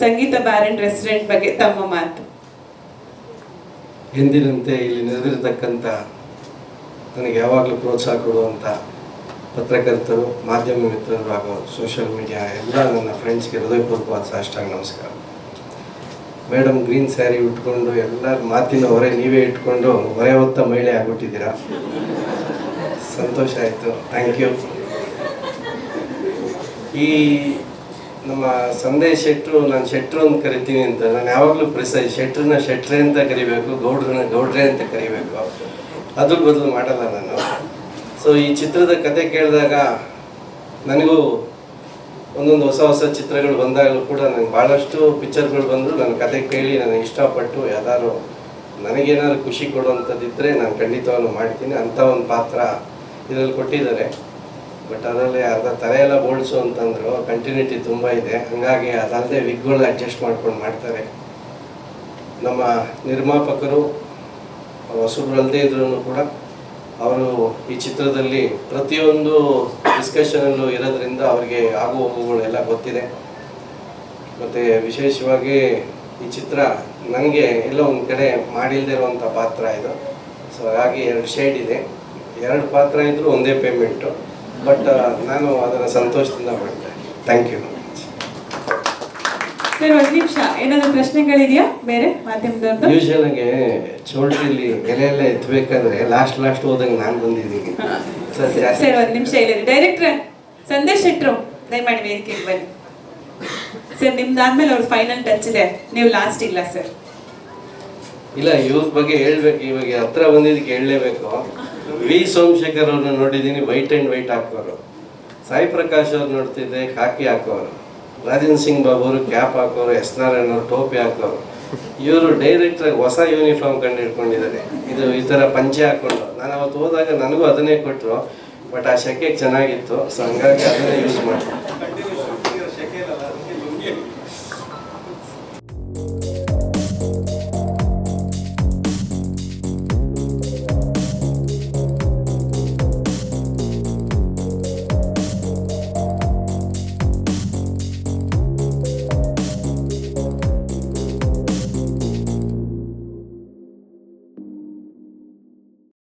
Sangeetha bar and restaurant ಬಗ್ಗೆ ತಮ್ಮ ಮಾತು. ಎಂದಿನಂತೆ ಇಲ್ಲಿ ನೆರೆದಿರತಕ್ಕಂಥ ನನಗೆ ಯಾವಾಗಲೂ ಪ್ರೋತ್ಸಾಹ ಕೊಡುವಂಥ ಪತ್ರಕರ್ತರು, ಮಾಧ್ಯಮ ಮಿತ್ರರು ಹಾಗೂ ಸೋಷಿಯಲ್ ಮೀಡಿಯಾ ಎಲ್ಲ ನನ್ನ ಫ್ರೆಂಡ್ಸ್ಗೆ ಹೃದಯಪೂರ್ವಕವಾದ ಸಾಷ್ಟಾಂಗ ನಮಸ್ಕಾರ. ಮೇಡಮ್ ಗ್ರೀನ್ ಸ್ಯಾರಿ ಉಟ್ಕೊಂಡು ಎಲ್ಲರ ಮಾತಿನ ಹೊರೆ ನೀವೇ ಇಟ್ಕೊಂಡು ಹೊರೆ ಹೊತ್ತ ಮಹಿಳೆ ಆಗ್ಬಿಟ್ಟಿದ್ದೀರಾ? ಸಂತೋಷ ಆಯಿತು. ಥ್ಯಾಂಕ್ ಯು ಈ ನಮ್ಮ ಸಂದೇಶ್ ಶೆಟ್ರು, ನಾನು ಶೆಟ್ರು ಅಂತ ಕರಿತೀನಿ ಅಂತ. ನಾನು ಯಾವಾಗಲೂ ಪ್ರಿಸೈಸ್ ಶೆಟ್ರನ್ನ ಶೆಟ್ರೆ ಅಂತ ಕರಿಬೇಕು, ಗೌಡ್ರನ್ನ ಗೌಡ್ರೆ ಅಂತ ಕರಿಬೇಕು ಅದ್ರ ಬದಲು ಮಾಡಲ್ಲ ನಾನು. ಸೊ ಈ ಚಿತ್ರದ ಕತೆ ಕೇಳಿದಾಗ ನನಗೂ ಒಂದೊಂದು ಹೊಸ ಹೊಸ ಚಿತ್ರಗಳು ಬಂದಾಗಲೂ ಕೂಡ ನನಗೆ ಭಾಳಷ್ಟು ಪಿಕ್ಚರ್ಗಳು ಬಂದು ನನ್ನ ಕತೆ ಕೇಳಿ ನನಗೆ ಇಷ್ಟಪಟ್ಟು ಯಾವ್ದಾದ್ರು ನನಗೇನಾದ್ರು ಖುಷಿ ಕೊಡುವಂಥದ್ದಿದ್ದರೆ ನಾನು ಖಂಡಿತವಾಗ್ಲೂ ಮಾಡ್ತೀನಿ. ಅಂಥ ಒಂದು ಪಾತ್ರ ಇದರಲ್ಲಿ ಕೊಟ್ಟಿದ್ದಾರೆ. ಬಟ್ ಅದರಲ್ಲಿ ಅರ್ಧ ತಲೆ ಎಲ್ಲ ಬೋಳ್ಸು ಅಂತಂದ್ರು ಕಂಟಿನ್ಯೂಟಿ ತುಂಬ ಇದೆ. ಹಾಗಾಗಿ ಅದಲ್ಲದೆ ವಿಗ್ಗಳನ್ನ ಅಡ್ಜಸ್ಟ್ ಮಾಡ್ಕೊಂಡು ಮಾಡ್ತಾರೆ. ನಮ್ಮ ನಿರ್ಮಾಪಕರು ಹೊಸಬ್ರಲ್ಲದೆ ಇದ್ರೂ ಕೂಡ ಅವರು ಈ ಚಿತ್ರದಲ್ಲಿ ಪ್ರತಿಯೊಂದು ಡಿಸ್ಕಷನಲ್ಲೂ ಇರೋದ್ರಿಂದ ಅವರಿಗೆ ಆಗು ಹೋಗುಗಳೆಲ್ಲ ಗೊತ್ತಿದೆ. ಮತ್ತು ವಿಶೇಷವಾಗಿ ಈ ಚಿತ್ರ ನನಗೆ ಎಲ್ಲೋ ಒಂದು ಕಡೆ ಮಾಡಿಲ್ದೇ ಇರುವಂಥ ಪಾತ್ರ ಇದು. ಸೊ ಹಾಗಾಗಿ ಎರಡು ಶೇಡ್ ಇದೆ. ಎರಡು ಪಾತ್ರ ಇದ್ದರೂ ಒಂದೇ ಪೇಮೆಂಟು ಬಟ್ ನಾನು ಅದನ್ನು ಸಂತೋಷದಿಂದ ಮಾಡ್ತೇನೆ ಥ್ಯಾಂಕ್ ಯು ಸರ್ ಒಂದು ನಿಮಿಷ. ಏನಾದರೂ ಪ್ರಶ್ನೆಗಳಿದೆಯಾ ಬೇರೆ ಮಾಧ್ಯಮದವ್ರದ್ದು ಯೂಶಲ್ ಆಗಿ ಚೌಲ್ಟ್ರಿಲಿ ಎಲೆ ಎಲ್ಲ ಎತ್ತಬೇಕಾದ್ರೆ ಲಾಸ್ಟ್ ಲಾಸ್ಟ್ ಹೋದಂಗೆ ನಾನು ಬಂದಿದ್ದೀನಿ. ಸರ್ ಸರಿ ಸರ್ ಒಂದ್ ನಿಮಿಷ ಇಲ್ಲ ಡೈರೆಕ್ಟರ್ ಸಂದೇಶ್ ಶೆಟ್ರು ದಯಮಾಡಿ ವೇದಿಕೆಗೆ ಬನ್ನಿ. ಸರ್ ನಿಮ್ದಾದ್ಮೇಲೆ ಅವ್ರ ಫೈನಲ್ ಟಚ್ ಇದೆ. ನೀವು ಲಾಸ್ಟ್ ಇಲ್ಲ ಸರ್. ಇಲ್ಲ ಇವ್ರ ಬಗ್ಗೆ ಹೇಳ್ಬೇಕು ಇವಾಗ ಹತ್ರ ಬಂದಿದ್ದಕ್ಕೆ ಹೇಳಲೇಬೇಕು. ವಿ ಸೋಮಶೇಖರ್ ಅವ್ರನ್ನ ನೋಡಿದ್ದೀನಿ ವೈಟ್ ಆ್ಯಂಡ್ ವೈಟ್ ಹಾಕೋರು ಸಾಯಿ ಪ್ರಕಾಶ್ ಅವ್ರು ನೋಡ್ತಿದ್ದೆ ಕಾಕಿ ಹಾಕೋರು ರಾಜೇಂದ್ರ ಸಿಂಗ್ ಬಾಬು ಅವರು ಕ್ಯಾಪ್ ಹಾಕೋರು ಎಸ್ ನಾರಾಯಣ ಅವರು ಟೋಪಿ ಹಾಕೋರು ಇವರು ಡೈರೆಕ್ಟ್ರಾಗಿ ಹೊಸ ಯೂನಿಫಾರ್ಮ್ ಕಂಡು ಹಿಡ್ಕೊಂಡಿದ್ದಾರೆ ಇದು ಈ ಥರ ಪಂಚೆ ಹಾಕೊಂಡು. ನಾನು ಅವತ್ತು ಹೋದಾಗ ನನಗೂ ಅದನ್ನೇ ಕೊಟ್ಟರು ಬಟ್ ಆ ಶೆಕೆಗೆ ಚೆನ್ನಾಗಿತ್ತು ಸೊ ಹಂಗಾಗಿ ಅದನ್ನೇ ಯೂಸ್ ಮಾಡಿ